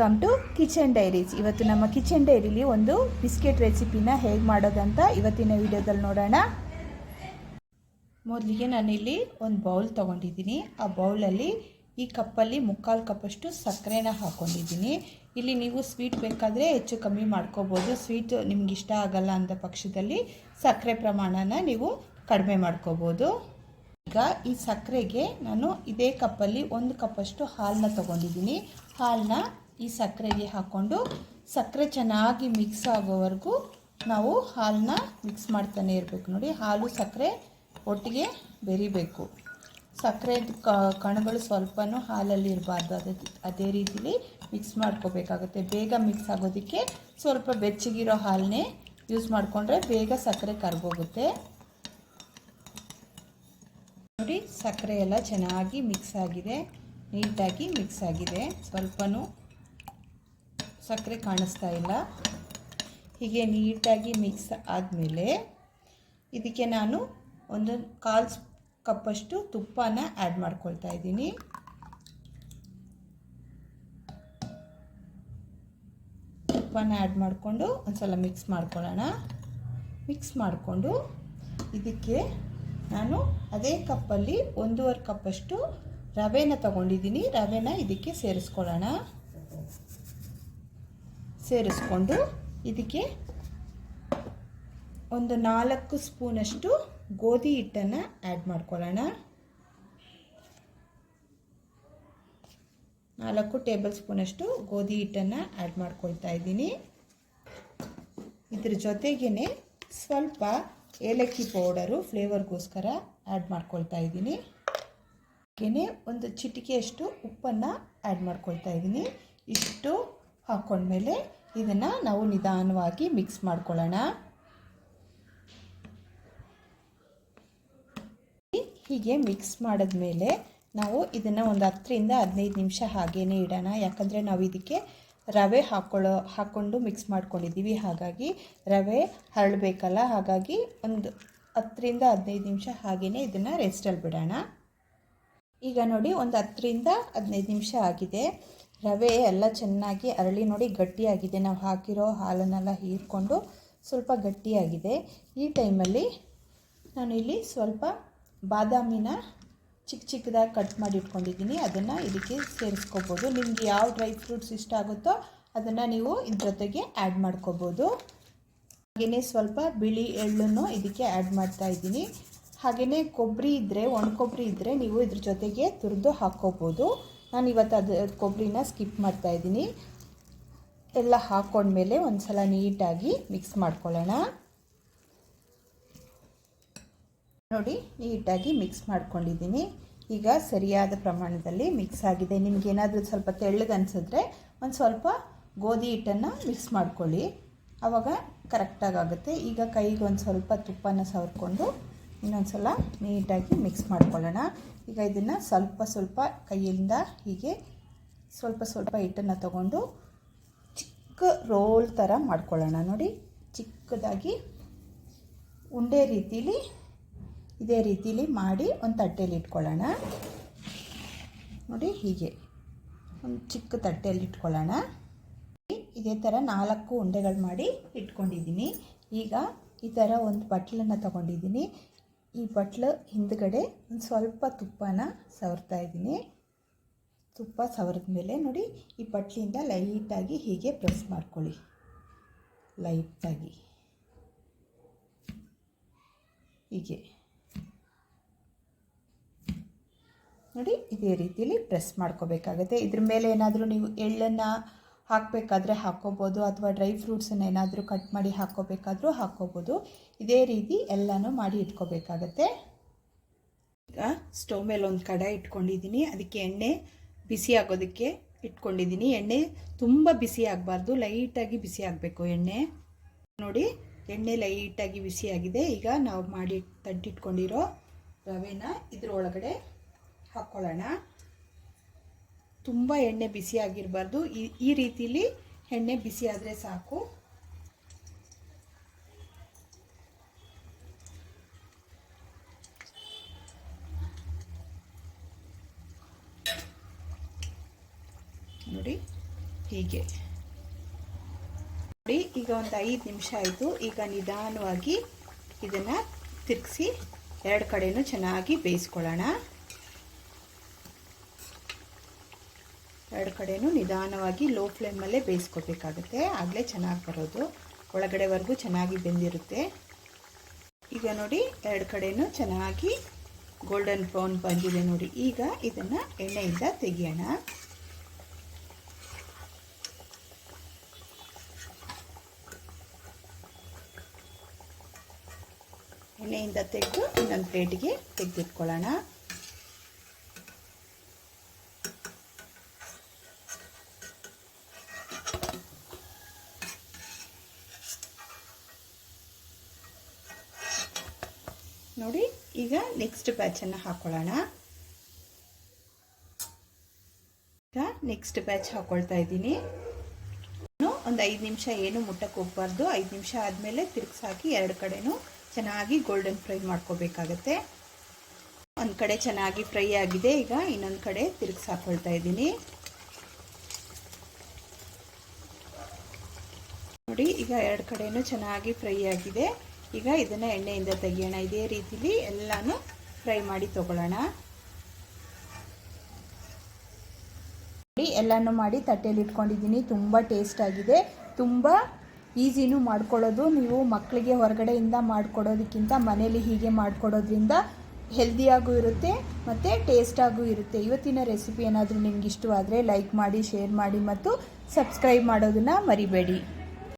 Welcome to kitchen diaries ಇವತ್ತು ನಮ್ಮ kitchen ಡೈರಿಲಿ ಒಂದು ಬಿಸ್ಕೆಟ್ ರೆಸಿಪಿನ ಹೇಗೆ ಮಾಡೋದಂತ ಇವತ್ತಿನ ವಿಡಿಯೋದಲ್ಲಿ ನೋಡೋಣ. ಮೊದಲಿಗೆ ನಾನಿಲ್ಲಿ ಒಂದು ಬೌಲ್ ತೊಗೊಂಡಿದ್ದೀನಿ. ಆ ಬೌಲಲ್ಲಿ ಈ ಕಪ್ಪಲ್ಲಿ ಮುಕ್ಕಾಲು ಕಪ್ಪಷ್ಟು ಸಕ್ಕರೆನ ಹಾಕ್ಕೊಂಡಿದ್ದೀನಿ ಇಲ್ಲಿ ನೀವು ಸ್ವೀಟ್ ಬೇಕಾದರೆ ಹೆಚ್ಚು ಕಮ್ಮಿ ಮಾಡ್ಕೋಬೋದು. ಸ್ವೀಟ್ ನಿಮ್ಗೆ ಇಷ್ಟ ಆಗಲ್ಲ ಅಂದ ಪಕ್ಷದಲ್ಲಿ ಸಕ್ಕರೆ ಪ್ರಮಾಣನ ನೀವು ಕಡಿಮೆ ಮಾಡ್ಕೋಬೋದು. ಈಗ ಈ ಸಕ್ಕರೆಗೆ ನಾನು ಇದೇ ಕಪ್ಪಲ್ಲಿ ಒಂದು ಕಪ್ಪಷ್ಟು ಹಾಲನ್ನ ತೊಗೊಂಡಿದ್ದೀನಿ. ಹಾಲನ್ನ ಈ ಸಕ್ಕರೆಗೆ ಹಾಕ್ಕೊಂಡು ಸಕ್ಕರೆ ಚೆನ್ನಾಗಿ ಮಿಕ್ಸ್ ಆಗೋವರೆಗೂ ನಾವು ಹಾಲನ್ನ ಮಿಕ್ಸ್ ಮಾಡ್ತಾನೆ ಇರಬೇಕು. ನೋಡಿ, ಹಾಲು ಸಕ್ಕರೆ ಒಟ್ಟಿಗೆ ಬೆರಿಬೇಕು. ಸಕ್ಕರೆ ಕಣಗಳು ಸ್ವಲ್ಪನೂ ಹಾಲಲ್ಲಿ ಇರಬಾರ್ದು. ಅದೇ ಅದೇ ರೀತಿಲಿ ಮಿಕ್ಸ್ ಮಾಡ್ಕೋಬೇಕಾಗುತ್ತೆ. ಬೇಗ ಮಿಕ್ಸ್ ಆಗೋದಕ್ಕೆ ಸ್ವಲ್ಪ ಬೆಚ್ಚಗಿರೋ ಹಾಲನ್ನೇ ಯೂಸ್ ಮಾಡಿಕೊಂಡ್ರೆ ಬೇಗ ಸಕ್ಕರೆ ಕರ್ಗೋಗುತ್ತೆ. ನೋಡಿ, ಸಕ್ಕರೆ ಎಲ್ಲ ಚೆನ್ನಾಗಿ ಮಿಕ್ಸ್ ಆಗಿದೆ. ನೀಟಾಗಿ ಮಿಕ್ಸ್ ಆಗಿದೆ. ಸ್ವಲ್ಪನೂ ಸಕ್ಕರೆ ಕಾಣಿಸ್ತಾ ಇಲ್ಲ. ಹೀಗೆ ನೀಟಾಗಿ ಮಿಕ್ಸ್ ಆದಮೇಲೆ ಇದಕ್ಕೆ ನಾನು ಒಂದು ಕಾಲು ಕಪ್ಪಷ್ಟು ತುಪ್ಪನ ಆ್ಯಡ್ ಮಾಡ್ಕೊಳ್ತಾ ಇದ್ದೀನಿ. ತುಪ್ಪನ ಆ್ಯಡ್ ಮಾಡಿಕೊಂಡು ಒಂದು ಸಲ ಮಿಕ್ಸ್ ಮಾಡ್ಕೊಳ್ಳೋಣ. ಮಿಕ್ಸ್ ಮಾಡಿಕೊಂಡು ಇದಕ್ಕೆ ನಾನು ಅದೇ ಕಪ್ಪಲ್ಲಿ ಒಂದೂವರೆ ಕಪ್ಪಷ್ಟು ರವೆನ ತಗೊಂಡಿದ್ದೀನಿ. ರವೆನ ಇದಕ್ಕೆ ಸೇರಿಸ್ಕೊಳ್ಳೋಣ. ಸೇರಿಸ್ಕೊಂಡು ಇದಕ್ಕೆ ಒಂದು ನಾಲ್ಕು ಸ್ಪೂನಷ್ಟು ಗೋಧಿ ಹಿಟ್ಟನ್ನು ಆ್ಯಡ್ ಮಾಡ್ಕೊಳ್ಳೋಣ. ನಾಲ್ಕು ಟೇಬಲ್ ಸ್ಪೂನಷ್ಟು ಗೋಧಿ ಹಿಟ್ಟನ್ನು ಆ್ಯಡ್ ಮಾಡ್ಕೊಳ್ತಾ ಇದ್ದೀನಿ. ಇದ್ರ ಜೊತೆಗೇ ಸ್ವಲ್ಪ ಏಲಕ್ಕಿ ಪೌಡರು ಫ್ಲೇವರ್ಗೋಸ್ಕರ ಆ್ಯಡ್ ಮಾಡ್ಕೊಳ್ತಾ ಇದ್ದೀನಿ. ಹಾಗೆಯೇ ಒಂದು ಚಿಟಿಕೆಯಷ್ಟು ಉಪ್ಪನ್ನು ಆ್ಯಡ್ ಮಾಡ್ಕೊಳ್ತಾ ಇದ್ದೀನಿ. ಇಷ್ಟು ಹಾಕ್ಕೊಂಡ್ಮೇಲೆ ಇದನ್ನು ನಾವು ನಿಧಾನವಾಗಿ ಮಿಕ್ಸ್ ಮಾಡ್ಕೊಳ್ಳೋಣ. ಹೀಗೆ ಮಿಕ್ಸ್ ಮಾಡಿದ್ಮೇಲೆ ನಾವು ಇದನ್ನು ಒಂದು ಹತ್ತರಿಂದ ಹದಿನೈದು ನಿಮಿಷ ಹಾಗೇ ಇಡೋಣ. ಯಾಕಂದರೆ ನಾವು ಇದಕ್ಕೆ ರವೆ ಹಾಕ್ಕೊಳ್ಳೋ ಹಾಕ್ಕೊಂಡು ಮಿಕ್ಸ್ ಮಾಡ್ಕೊಂಡಿದ್ದೀವಿ. ಹಾಗಾಗಿ ರವೆ ಹರಳಬೇಕಲ್ಲ? ಹಾಗಾಗಿ ಒಂದು ಹತ್ತರಿಂದ ಹದಿನೈದು ನಿಮಿಷ ಹಾಗೆಯೇ ಇದನ್ನು ರೆಸ್ಟಲ್ಲಿ ಬಿಡೋಣ. ಈಗ ನೋಡಿ ಒಂದು ಹತ್ತರಿಂದ ಹದಿನೈದು ನಿಮಿಷ ಆಗಿದೆ. ರವೆ ಎಲ್ಲ ಚೆನ್ನಾಗಿ ಅರಳಿ ನೋಡಿ ಗಟ್ಟಿಯಾಗಿದೆ. ನಾವು ಹಾಕಿರೋ ಹಾಲನ್ನೆಲ್ಲ ಹೀರ್ಕೊಂಡು ಸ್ವಲ್ಪ ಗಟ್ಟಿಯಾಗಿದೆ. ಈ ಟೈಮಲ್ಲಿ ನಾನಿಲ್ಲಿ ಸ್ವಲ್ಪ ಬಾದಾಮಿನ ಚಿಕ್ಕ ಚಿಕ್ಕದಾಗಿ ಕಟ್ ಮಾಡಿ ಇಟ್ಕೊಂಡಿದ್ದೀನಿ. ಅದನ್ನು ಇದಕ್ಕೆ ಸೇರಿಸ್ಕೋಬೋದು. ನಿಮಗೆ ಯಾವ ಡ್ರೈ ಫ್ರೂಟ್ಸ್ ಇಷ್ಟ ಆಗುತ್ತೋ ಅದನ್ನು ನೀವು ಇದ್ರ ಜೊತೆಗೆ ಆ್ಯಡ್ ಮಾಡ್ಕೋಬೋದು. ಹಾಗೆಯೇ ಸ್ವಲ್ಪ ಬಿಳಿ ಎಳ್ಳನ್ನು ಇದಕ್ಕೆ ಆ್ಯಡ್ ಮಾಡ್ತಾ ಇದ್ದೀನಿ. ಹಾಗೆಯೇ ಕೊಬ್ಬರಿ ಇದ್ದರೆ ಒಣ ಕೊಬ್ಬರಿ ಇದ್ದರೆ ನೀವು ಇದ್ರ ಜೊತೆಗೆ ತುರಿದು ಹಾಕ್ಕೋಬೋದು. ನಾನು ಇವತ್ತು ಅದು ಕೊಬ್ಬರಿನ ಸ್ಕಿಪ್ ಮಾಡ್ತಾ ಇದ್ದೀನಿ. ಎಲ್ಲ ಹಾಕ್ಕೊಂಡ್ಮೇಲೆ ಒಂದು ಸಲ ನೀಟಾಗಿ ಮಿಕ್ಸ್ ಮಾಡ್ಕೊಳ್ಳೋಣ. ನೋಡಿ, ನೀಟಾಗಿ ಮಿಕ್ಸ್ ಮಾಡ್ಕೊಂಡಿದ್ದೀನಿ. ಈಗ ಸರಿಯಾದ ಪ್ರಮಾಣದಲ್ಲಿ ಮಿಕ್ಸ್ ಆಗಿದೆ. ನಿಮಗೇನಾದರೂ ಸ್ವಲ್ಪ ತೆಳ್ಳಗೆ ಅನಿಸಿದ್ರೆ ಒಂದು ಸ್ವಲ್ಪ ಗೋಧಿ ಹಿಟ್ಟನ್ನು ಮಿಕ್ಸ್ ಮಾಡ್ಕೊಳ್ಳಿ. ಆವಾಗ ಕರೆಕ್ಟಾಗಿ ಆಗುತ್ತೆ. ಈಗ ಕೈಗೆ ಒಂದು ಸ್ವಲ್ಪ ತುಪ್ಪನ ಸವರ್ಕೊಂಡು ಇನ್ನೊಂದು ಸಲ ನೀಟಾಗಿ ಮಿಕ್ಸ್ ಮಾಡ್ಕೊಳ್ಳೋಣ. ಈಗ ಇದನ್ನು ಸ್ವಲ್ಪ ಸ್ವಲ್ಪ ಕೈಯಿಂದ ಹೀಗೆ ಸ್ವಲ್ಪ ಸ್ವಲ್ಪ ಹಿಟ್ಟನ್ನು ತಗೊಂಡು ಚಿಕ್ಕ ರೋಲ್ ಥರ ಮಾಡ್ಕೊಳ್ಳೋಣ. ನೋಡಿ, ಚಿಕ್ಕದಾಗಿ ಉಂಡೆ ರೀತಿಲಿ, ಇದೇ ರೀತಿಲಿ ಮಾಡಿ ಒಂದು ತಟ್ಟೆಯಲ್ಲಿ ಇಟ್ಕೊಳ್ಳೋಣ. ನೋಡಿ, ಹೀಗೆ ಒಂದು ಚಿಕ್ಕ ತಟ್ಟೆಯಲ್ಲಿ ಇಟ್ಕೊಳ್ಳೋಣ. ಇದೇ ಥರ ನಾಲ್ಕು ಉಂಡೆಗಳು ಮಾಡಿ ಇಟ್ಕೊಂಡಿದ್ದೀನಿ. ಈಗ ಈ ಥರ ಒಂದು ಬಟ್ಲನ್ನು ತಗೊಂಡಿದ್ದೀನಿ. ಈ ಬಟ್ಲ ಹಿಂದ್ಗಡೆ ಒಂದು ಸ್ವಲ್ಪ ತುಪ್ಪನ ಸವರ್ತಾ ಇದ್ದೀನಿ. ತುಪ್ಪ ಸವರಿದ ಮೇಲೆ ನೋಡಿ, ಈ ಬಟ್ಲಿಂದ ಲೈಟಾಗಿ ಹೀಗೆ ಪ್ರೆಸ್ ಮಾಡ್ಕೊಳ್ಳಿ. ಲೈಟಾಗಿ. ಹೀಗೆ. ನೋಡಿ, ಇದೇ ರೀತಿಯಲ್ಲಿ ಪ್ರೆಸ್ ಮಾಡ್ಕೋಬೇಕಾಗತ್ತೆ. ಇದ್ರ ಮೇಲೆ ಏನಾದರೂ ನೀವು ಎಳ್ಳನ್ನು ಹಾಕಬೇಕಾದ್ರೆ ಹಾಕ್ಕೋಬೋದು ಅಥವಾ ಡ್ರೈ ಫ್ರೂಟ್ಸನ್ನು ಏನಾದರೂ ಕಟ್ ಮಾಡಿ ಹಾಕ್ಕೋಬೇಕಾದ್ರೂ ಹಾಕ್ಕೋಬೋದು. ಇದೇ ರೀತಿ ಎಲ್ಲನೂ ಮಾಡಿ ಇಟ್ಕೋಬೇಕಾಗತ್ತೆ. ಈಗ ಸ್ಟವ್ ಮೇಲೆ ಒಂದು ಕಡಾಯಿ ಇಟ್ಕೊಂಡಿದ್ದೀನಿ. ಅದಕ್ಕೆ ಎಣ್ಣೆ ಬಿಸಿ ಆಗೋದಕ್ಕೆ ಇಟ್ಕೊಂಡಿದ್ದೀನಿ. ಎಣ್ಣೆ ತುಂಬ ಬಿಸಿ ಆಗಬಾರ್ದು. ಲೈಟಾಗಿ ಬಿಸಿ ಆಗಬೇಕು ಎಣ್ಣೆ. ನೋಡಿ, ಎಣ್ಣೆ ಲೈಟಾಗಿ ಬಿಸಿಯಾಗಿದೆ ಈಗ ನಾವು ಮಾಡಿ ತಟ್ಟಿಟ್ಕೊಂಡಿರೋ ರವೆನ ಇದ್ರೊಳಗಡೆ ಹಾಕ್ಕೊಳ್ಳೋಣ. ತುಂಬ ಎಣ್ಣೆ ಬಿಸಿಯಾಗಿರಬಾರ್ದು ಈ ಈ ರೀತಿಲಿ ಎಣ್ಣೆ ಬಿಸಿ ಆದರೆ ಸಾಕು. ನೋಡಿ, ಹೀಗೆ. ನೋಡಿ, ಈಗ ಒಂದು ಐದು ನಿಮಿಷ ಆಯಿತು. ಈಗ ನಿಧಾನವಾಗಿ ಇದನ್ನು ತಿರುಗಿಸಿ ಎರಡು ಕಡೆಯೂ ಚೆನ್ನಾಗಿ ಬೇಯಿಸ್ಕೊಳ್ಳೋಣ. ಎರಡು ಕಡೆಯೂ ನಿಧಾನವಾಗಿ ಲೋ ಫ್ಲೇಮಲ್ಲೇ ಬೇಯಿಸ್ಕೋಬೇಕಾಗುತ್ತೆ. ಆಗಲೇ ಚೆನ್ನಾಗಿ ಬರೋದು. ಒಳಗಡೆವರೆಗೂ ಚೆನ್ನಾಗಿ ಬೆಂದಿರುತ್ತೆ. ಈಗ ನೋಡಿ, ಎರಡು ಕಡೆಯೂ ಚೆನ್ನಾಗಿ ಗೋಲ್ಡನ್ ಬ್ರೌನ್ ಬಂದಿದೆ ನೋಡಿ. ಈಗ ಇದನ್ನು ಎಣ್ಣೆಯಿಂದ ತೆಗೆಯೋಣ. ಎಣ್ಣೆಯಿಂದ ತೆಗೆದು ಇನ್ನೊಂದು ಪ್ಲೇಟಿಗೆ ತೆಗೆದಿಟ್ಕೊಳ್ಳೋಣ. ನೋಡಿ, ಈಗ ನೆಕ್ಸ್ಟ್ ಬ್ಯಾಚನ್ನು ಹಾಕೊಳ್ಳೋಣ. ಈಗ ನೆಕ್ಸ್ಟ್ ಬ್ಯಾಚ್ ಹಾಕೊಳ್ತಾ ಇದ್ದೀನಿ. ಒಂದು ಐದು ನಿಮಿಷ ಏನು ಮುಟ್ಟಕ್ಕೆ ಹೋಗ್ಬಾರ್ದು. ಐದು ನಿಮಿಷ ಆದಮೇಲೆ ತಿರುಗಿಸಾಕಿ ಎರಡು ಕಡೆನೂ ಚೆನ್ನಾಗಿ ಗೋಲ್ಡನ್ ಫ್ರೈ ಮಾಡ್ಕೋಬೇಕಾಗತ್ತೆ. ಒಂದು ಕಡೆ ಚೆನ್ನಾಗಿ ಫ್ರೈ ಆಗಿದೆ. ಈಗ ಇನ್ನೊಂದು ಕಡೆ ತಿರುಗಿಸಿ ಹಾಕೊಳ್ತಾ ಇದ್ದೀನಿ. ನೋಡಿ, ಈಗ ಎರಡು ಕಡೆಯೂ ಚೆನ್ನಾಗಿ ಫ್ರೈ ಆಗಿದೆ. ಈಗ ಇದನ್ನು ಎಣ್ಣೆಯಿಂದ ತೆಗಿಯೋಣ. ಇದೇ ರೀತಿಲಿ ಎಲ್ಲನೂ ಫ್ರೈ ಮಾಡಿ ತಗೊಳ್ಳೋಣ. ಎಲ್ಲನೂ ಮಾಡಿ ತಟ್ಟೆಯಲ್ಲಿ ಇಟ್ಕೊಂಡಿದ್ದೀನಿ. ತುಂಬ ಟೇಸ್ಟ್ ಆಗಿದೆ. ತುಂಬ ಈಸಿನೂ ಮಾಡ್ಕೊಳ್ಳೋದು. ನೀವು ಮಕ್ಕಳಿಗೆ ಹೊರಗಡೆಯಿಂದ ಮಾಡಿಕೊಡೋದಕ್ಕಿಂತ ಮನೇಲಿ ಹೀಗೆ ಮಾಡಿಕೊಡೋದ್ರಿಂದ ಹೆಲ್ದಿಯಾಗೂ ಇರುತ್ತೆ ಮತ್ತು ಟೇಸ್ಟಾಗೂ ಇರುತ್ತೆ. ಇವತ್ತಿನ ರೆಸಿಪಿ ಏನಾದರೂ ನಿಮ್ಗೆ ಇಷ್ಟವಾದರೆ ಲೈಕ್ ಮಾಡಿ ಶೇರ್ ಮಾಡಿ ಮತ್ತು ಸಬ್ಸ್ಕ್ರೈಬ್ ಮಾಡೋದನ್ನು ಮರಿಬೇಡಿ.